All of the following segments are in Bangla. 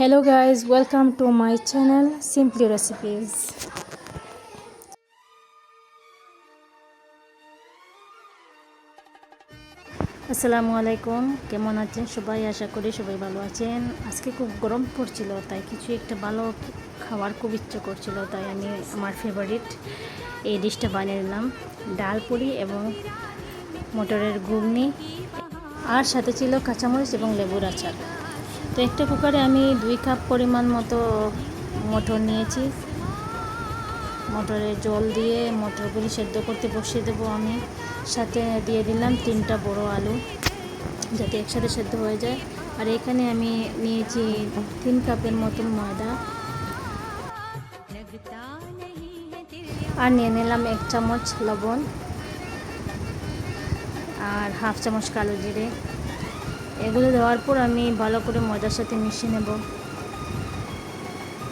hello, guys. Welcome to my channel simply recipes. আসসালামু আলাইকুম। কেমন আছেন সবাই? আশা করি সবাই ভালো আছেন। আজকে খুব গরম পড়ছিল, তাই কিছু একটা ভালো খাওয়ার খুব ইচ্ছে করছিল, তাই আমি আমার ফেভারিট এই ডিশটা বানিয়ে নিলাম। ডাল পুরি এবং মটরের ঘুগনি, আর সাথে ছিল কাঁচামরিচ এবং লেবুর আচার। তো একটা কুকারে আমি দুই কাপ পরিমাণ মতো মটর নিয়েছি। মটরে জল দিয়ে মটরগুলি সেদ্ধ করতে বসিয়ে দেবো আমি। সাথে দিয়ে দিলাম তিনটা বড় আলু, যাতে একসাথে সেদ্ধ হয়ে যায়। আর এখানে আমি নিয়েছি তিন কাপের মতন ময়দা। আর নিয়ে নিলাম এক চামচ লবণ আর হাফ চামচ কালো জিরে। এগুলো দেওয়ার পর আমি ভালো করে ময়দার সাথে মিশিয়ে নেব।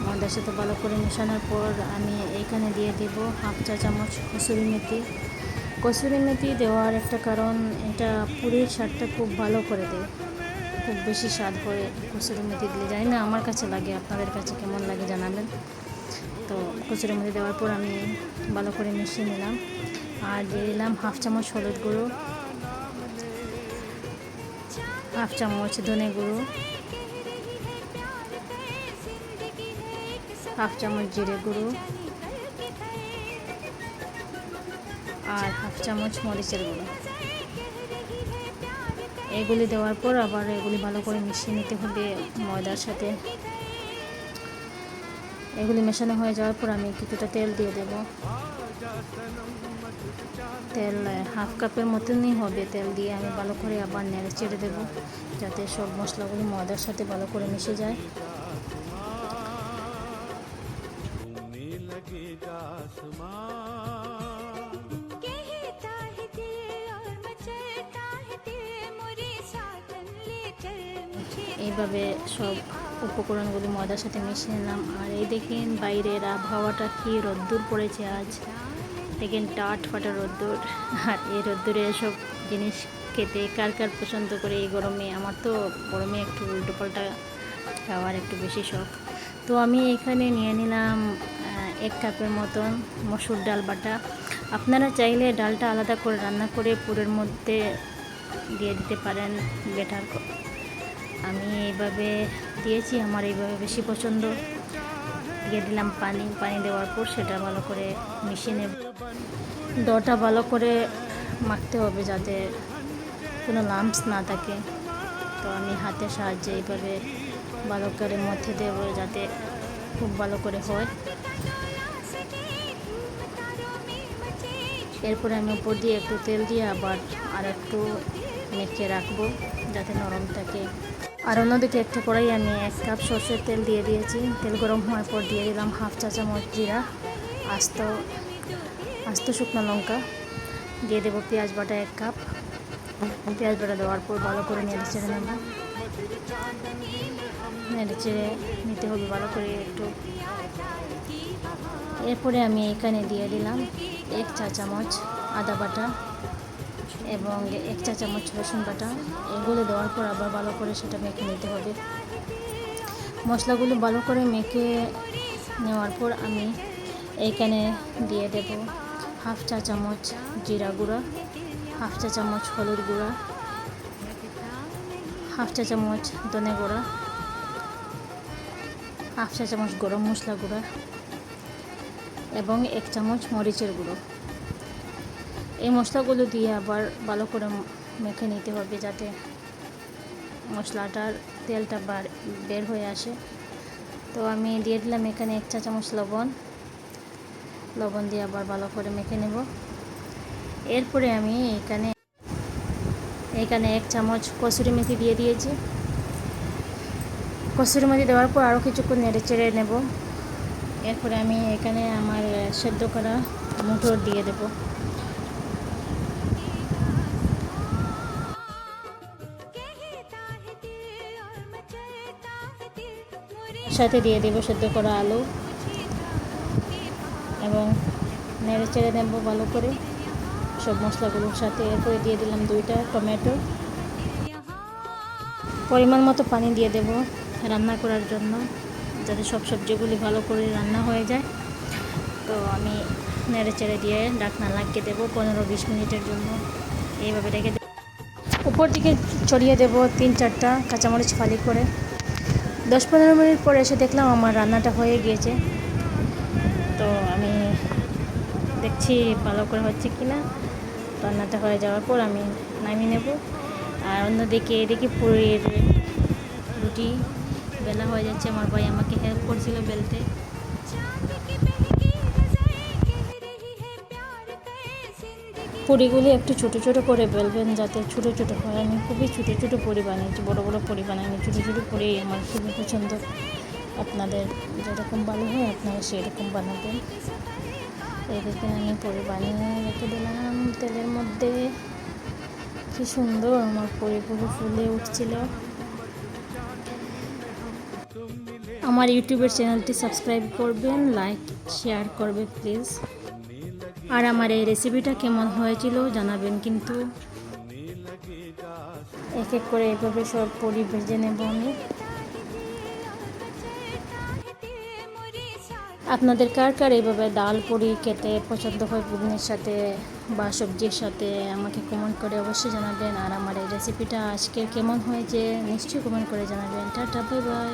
ময়দার সাথে ভালো করে মেশানোর পর আমি এইখানে দিয়ে দেব হাফ চা চামচ কসুরি মেথি। কসুরি মেথি দেওয়ার একটা কারণ, এটা পুরীর স্বাদটা খুব ভালো করে দেয়। খুব বেশি স্বাদ হয় কসুরি মেথি দিলে। জানি না আমার কাছে লাগে, আপনাদের কাছে কেমন লাগে জানাবেন। তো কচুরি মেথি দেওয়ার পর আমি ভালো করে মিশিয়ে নিলাম। আর দিয়ে দিলাম হাফ চামচ হলুদ গুঁড়ো। হাফ চামচ ধনে গুঁড়ো, হাফ চামচ জিরে গুঁড়ো আর হাফ চামচ মরিচের গুঁড়ো। এগুলি দেওয়ার পর আবার এগুলি ভালো করে মিশিয়ে নিতে হবে ময়দার সাথে। এগুলি মেশানো হয়ে যাওয়ার পর আমি কিছুটা তেল দিয়ে দেব। তেল হাফ কাপের মতনই হবে তেল দিয়ে আমি ভালো করে আবার নেড়ে চেড়ে দেবো যাতে সব মশলাগুলি ময়দার সাথে ভালো করে মিশে যায়। এইভাবে সব উপকরণগুলি ময়দার সাথে মিশিয়ে নিলাম। আর এই দেখেন বাইরের আবহাওয়াটা কি রোদ্দুর পড়েছে আজ। দেখেন টাট ফাটা রোদ্দুর। আর এই রোদ্দুরে এসব জিনিস খেতে কার কার পছন্দ করে এই গরমে? আমার তো গরমে একটু উল্টো পাল্টা খাওয়ার একটু বেশি শখ। তো আমি এখানে নিয়ে নিলাম এক কাপের মতন মসুর ডাল বাটা। আপনারা চাইলে ডালটা আলাদা করে রান্না করে পুরের মধ্যে দিয়ে দিতে পারেন বেটার আমি এইভাবে দিয়েছি, আমার এইভাবে বেশি পছন্দ। দিয়ে দিলাম পানি পানি দেওয়ার পর সেটা ভালো করে মিশিয়ে নেব ডটা ভালো করে মাখতে হবে যাতে কোনো লাম্পস না থাকে। তো আমি হাতের সাহায্যে এইভাবে ভালো করে মধ্যে দেবো যাতে খুব ভালো করে হয়। এরপরে আমি উপর দিয়ে একটু তেল দিয়ে আবার আর একটু মেখে রাখব যাতে নরম থাকে। আর অন্যদিকে একটা কড়াই আমি এক কাপ সর্ষের তেল দিয়ে দিয়েছি। তেল গরম হওয়ার পর দিয়ে দিলাম হাফ চা চামচ জিরা, আস্ত আস্ত শুকনো লঙ্কা। দিয়ে দেবো পেঁয়াজ বাটা এক কাপ। পেঁয়াজ বাটা দেওয়ার পর ভালো করে নেড়ে চেড়ে নেব। নেড়ে চেড়ে নিতে হবে ভালো করে একটু। এরপরে আমি এখানে দিয়ে দিলাম এক চা চামচ আদা বাটা। এবং এক চা চামচ রসুন বাটা এগুলো দেওয়ার পর আবার ভালো করে সেটা মেখে নিতে হবে। মশলাগুলো ভালো করে মেখে নেওয়ার পর আমি এইখানে দিয়ে দেব হাফ চা চামচ জিরা গুঁড়া, হাফ চা চামচ হলুদ গুঁড়া, হাফ চা চামচ ধনে গুঁড়া, হাফ চা চামচ গরম মশলা গুঁড়া এবং এক চামচ মরিচের গুঁড়ো। এই মশলাগুলো দিয়ে আবার ভালো করে মেখে নিতে হবে যাতে মশলাটার তেলটা বার হয়ে আসে। তো আমি দিয়ে দিলাম এখানে এক চা চামচ লবণ। লবণ দিয়ে আবার ভালো করে মেখে নেব। এরপরে আমি এখানে এখানে এক চামচ কসুরি মেথি দিয়ে দিয়েছি। কসুরি মেথি দেওয়ার পর আরও কিছুক্ষণ নেড়ে চেড়ে নেব। এরপরে আমি এখানে আমার সেদ্ধ করা মুঠোর দিয়ে দেবো। সাথে দিয়ে দেবো সেদ্ধ করা আলু। এবং নেড়ে চেড়ে নেব ভালো করে। সব মশলাগুলোর সাথে এরপরে দিয়ে দিলাম দুইটা টমেটো। পরিমাণ মতো পানি দিয়ে দেব রান্না করার জন্য, যাতে সব সবজিগুলি ভালো করে রান্না হয়ে যায়। তো আমি নেড়ে চেড়ে দিয়ে ডাকনা লাগিয়ে দেবো পনেরো বিশ মিনিটের জন্য। এইভাবে রেখে দেবো উপর দিকে ছড়িয়ে দেবো তিন চারটা কাঁচামরিচ ফালি করে। দশ পনেরো মিনিট পরে এসে দেখলাম আমার রান্নাটা হয়ে গিয়েছে। তো আমি দেখছি ভালো করে হচ্ছে কি না রান্নাটা হয়ে যাওয়ার পর আমি নামিয়ে নেব। আর অন্যদিকে এদিকে পুরীর রুটি বেলা হয়ে যাচ্ছে। আমার ভাই আমাকে হেল্প করছিল বেলতে। পুরিগুলি একটু ছোটো ছোটো করে বেলবেন যাতে ছোটো ছোটো হয়। আমি খুবই ছোটো ছোটো পুরি বানিয়েছি, বড়ো বড়ো পুরি বানাইনি, ছোটো ছোটো পুরি আমার খুবই পছন্দ। আপনাদের যেরকম ভালো হয় আপনারা সেরকম বানাবেন। এই আমি পুরি বানিয়ে রেখে দিলাম তেলের মধ্যে। কি সুন্দর আমার পুরিগুলো ফুলে উঠছিল। আমার ইউটিউবের চ্যানেলটি সাবস্ক্রাইব করবেন, লাইক, শেয়ার করবে, প্লিজ। আর আমার এই রেসিপিটা কেমন হয়েছিল জানাবেন কিন্তু। এক এক করে এভাবে সব পুরি ভেজে নেব আমি। আপনাদের কার কার এইভাবে ডাল পুরি খেতে পছন্দ হয় পুদিনের সাথে বা সবজির সাথে আমাকে কমেন্ট করে অবশ্যই জানাবেন। আর আমার এই রেসিপিটা আজকে কেমন হয়েছে নিশ্চয়ই কমেন্ট করে জানাবেন। Tata bye bye